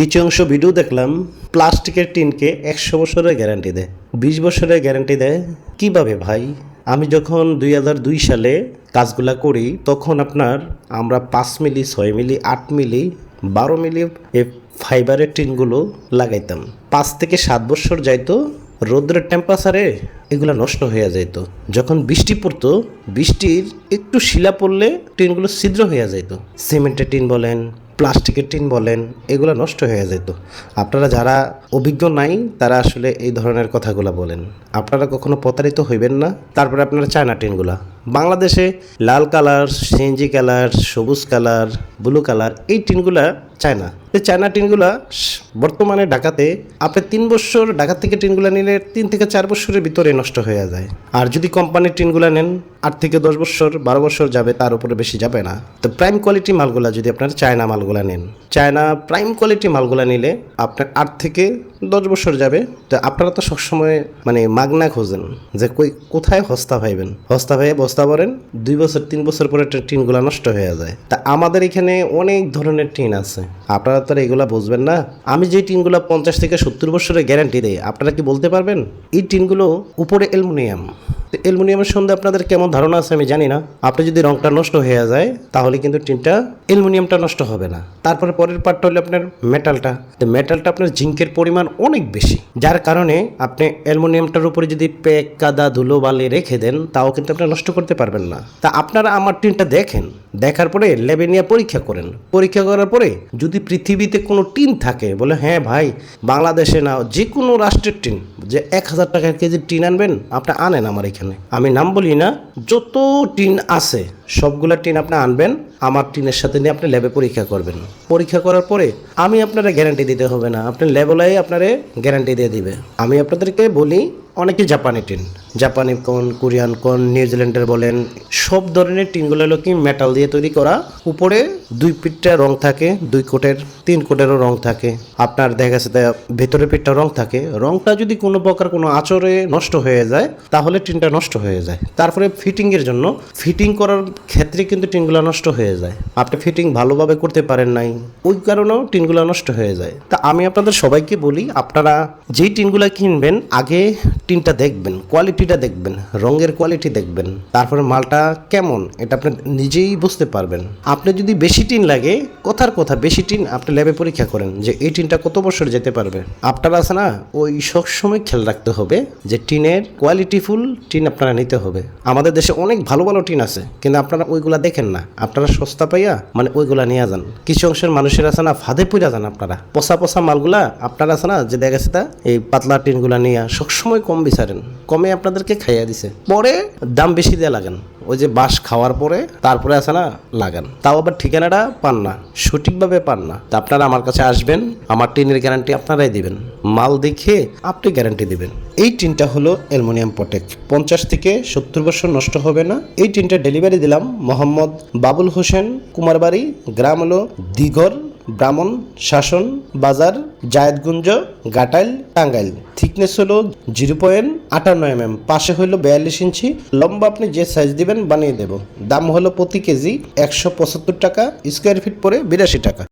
কিছু অংশ ভিডিও দেখলাম, প্লাস্টিকের টিনকে একশো বছরের গ্যারান্টি দেয়। বিশ বছরের গ্যারান্টি দেয়? কীভাবে ভাই? আমি যখন দুই হাজার দুই সালে কাজগুলা করি, তখন আপনার আমরা পাঁচ মিলি, ছয় মিলি, আট মিলি, বারো মিলি এ ফাইবারের টিনগুলো লাগাইতাম। পাঁচ থেকে সাত বছর যাইতো, রোদ্রের টেম্পারেচারে এগুলো নষ্ট হয়ে যেত যখন বৃষ্টি পড়তো, বৃষ্টির একটু শিলা পড়লে টিনগুলো ছিদ্র হয়ে যেত সিমেন্টের টিন বলেন প্লাস্টিকের টিন বলেন, এগুলো নষ্ট হয়ে যেত। আপনারা যারা অভিজ্ঞ নাই, তারা আসলে এই ধরনের কথাগুলো বলেন। আপনারা কখনো প্রতারিত হইবেন না? তারপরে আপনারা চায়না টিনগুলা বাংলাদেশে লাল কালার, সিএনজি কালার, সবুজ কালার, ব্লু কালার, এই টিনগুলা চায়না। এই চায়না টিনগুলা বর্তমানে ঢাকাতে আপনি তিন বছর ঢাকা থেকে টিনগুলা নিলে তিন থেকে চার বছরের ভিতরে নষ্ট হয়ে যায়। আর যদি কোম্পানির টিনগুলা নেন, আট থেকে দশ বছর, বারো বছর যাবে, তার উপরে বেশি যাবে না। তো প্রাইম কোয়ালিটি মালগুলা যদি আপনার চায়না মালগুলা নেন, চায়না প্রাইম কোয়ালিটি মালগুলা নিলে আপনার আট থেকে দশ বছর যাবে। তো আপনারা তো সবসময় মানে মাগনা খোঁজেন যে কোথায় হস্তা ভাইবেন হস্তা পাইয়ে বস্তা ভরেন দুই বছর, তিন বছর পরে টিনগুলো নষ্ট হয়ে যায়। তা আমাদের এখানে অনেক ধরনের টিন আছে। আপনারা তো এগুলা বুঝবেন না। আমি যে টিনগুলো পঞ্চাশ থেকে সত্তর বছরের গ্যারান্টি দেয় আপনারা কি বলতে পারবেন? এই টিনগুলো উপরে অ্যালুমিনিয়াম। তো অ্যালুমিনিয়ামের সম্বন্ধে আপনাদের কেমন ধারণা আছে আমি জানি না। আপনি যদি রংটা নষ্ট হয়ে যায়, তাহলে কিন্তু টিনটা অ্যালুমিনিয়ামটা নষ্ট হবে না। তারপরে পরের পার্টটা হলো আপনার মেটালটা। তো মেটালটা আপনার জিঙ্কের পরিমাণ অনেক বেশি, যার কারণে আপনি অ্যালুমিনিয়ামটার উপরে যদি প্যাক, কাদা, ধুলো বালি রেখে দেন, তাও কিন্তু আপনি নষ্ট করতে পারবেন না। তা আপনারা আমার টিনটা দেখেন, দেখার পরে ল্যাবে নিয়ে পরীক্ষা করেন। পরীক্ষা করার পরে যদি পৃথিবীতে কোনো টিন থাকে, বলে হ্যাঁ ভাই, বাংলাদেশে না যে কোনো রাষ্ট্রের টিন, যে এক হাজার টাকার কেজি টিন আনবেন, আপনি আনেন আমার এখানে। আমি নাম বলি না, যত টিন আছে, সবগুলা টিন আপনি আনবেন, আমার টিনের সাথে নিয়ে আপনি ল্যাবে পরীক্ষা করবেন। পরীক্ষা করার পরে আমি আপনারা গ্যারান্টি দিতে হবে না। আপনি ল্যাবলাই আপনারে গ্যারান্টি দিয়ে দিবে। আমি আপনাদেরকে বলি, অনেকে জাপানি টিন জাপানি কোন, কোরিয়ান কোন নিউজিল্যান্ডের বলেন, সব ধরনের টিনগুলো হলো কি মেটাল দিয়ে তৈরি করা। উপরে দুই পিঠটা রং থাকে, দুই কোটের, তিন কোটেরও রং থাকে। আপনার দেখা গেছে তা ভেতরের পিঠটা রং থাকে। রংটা যদি কোনো প্রকার কোনো আচরে নষ্ট হয়ে যায়, তাহলে টিনটা নষ্ট হয়ে যায়। তারপরে ফিটিংয়ের জন্য ফিটিং করার ক্ষেত্রে কিন্তু টিনগুলো নষ্ট হয়ে যায়। আপনি ফিটিং ভালোভাবে করতে পারেন নাই, ওই কারণেও টিনগুলো নষ্ট হয়ে যায়। তা আমি আপনাদের সবাইকে বলি, আপনারা যেই টিনগুলো কিনবেন, আগে টিনটা দেখবেন কোয়ালিটিটা দেখবেন, রঙের কোয়ালিটি দেখবেন, তারপরে মালটা কেমন, এটা আপনি নিজেই বুঝতে পারবেন। আপনি যদি বেশি টিন লাগে, কথার কথা, বেশি টিন আপনি ল্যাবে পরীক্ষা করেন যে এই টিনটা কত বছর যেতে পারবে। আপনার আছে না, ওই সবসময় খেয়াল রাখতে হবে যে টিনের কোয়ালিটিফুল টিন আপনারা নিতে হবে। আমাদের দেশে অনেক ভালো ভালো টিন আছে, কিন্তু আপনারা ওইগুলা দেখেন না। আপনারা সস্তা পাইয়া মানে ওইগুলা নিয়ে যান। কিছু অংশের মানুষের আছে না, ফাঁদে পড়ে যান আপনারা। পচা পচা মালগুলা আপনারা আছে না, যে দেখা গেছে তা, এই পাতলা টিনগুলা নিয়ে সবসময় কম বিচারেন। কমে আপনাদেরকে খাইয়া দিছে। পরে দাম বেশি দিয়ে লাগান। ওই যে বাঁশ খাওয়ার পরে তারপরে আছে না, লাগান। তাও আবার ঠিকানাটা পান না। সঠিকভাবে পান না। তা আপনারা আমার কাছে আসবেন, আমার টিনের গ্যারান্টি আপনারাই দিবেন। মাল দেখে আপনি গ্যারান্টি দিবেন। এই টিনটা হলো অ্যালুমিনিয়াম পটেক পঞ্চাশ থেকে সত্তর বছর নষ্ট হবে না। এই টিনটা ডেলিভারি দিলাম মোহাম্মদ বাবুল হোসেন কুমারবাড়ি, গ্রাম হলো দিগর ব্রাহ্মণ, শাসন, বাজার, জায়দগুঞ্জ গাটাইল টাঙ্গাইল। থিকনেস হলো জিরো পয়েন্ট আটান্ন এম এম পাশে হলো বিয়াল্লিশ ইঞ্চি। লম্বা আপনি যে সাইজ দিবেন বানিয়ে দেব। দাম হলো প্রতি কেজি একশো পঁচাত্তর টাকা স্কোয়ার ফিট পরে বিরাশি টাকা।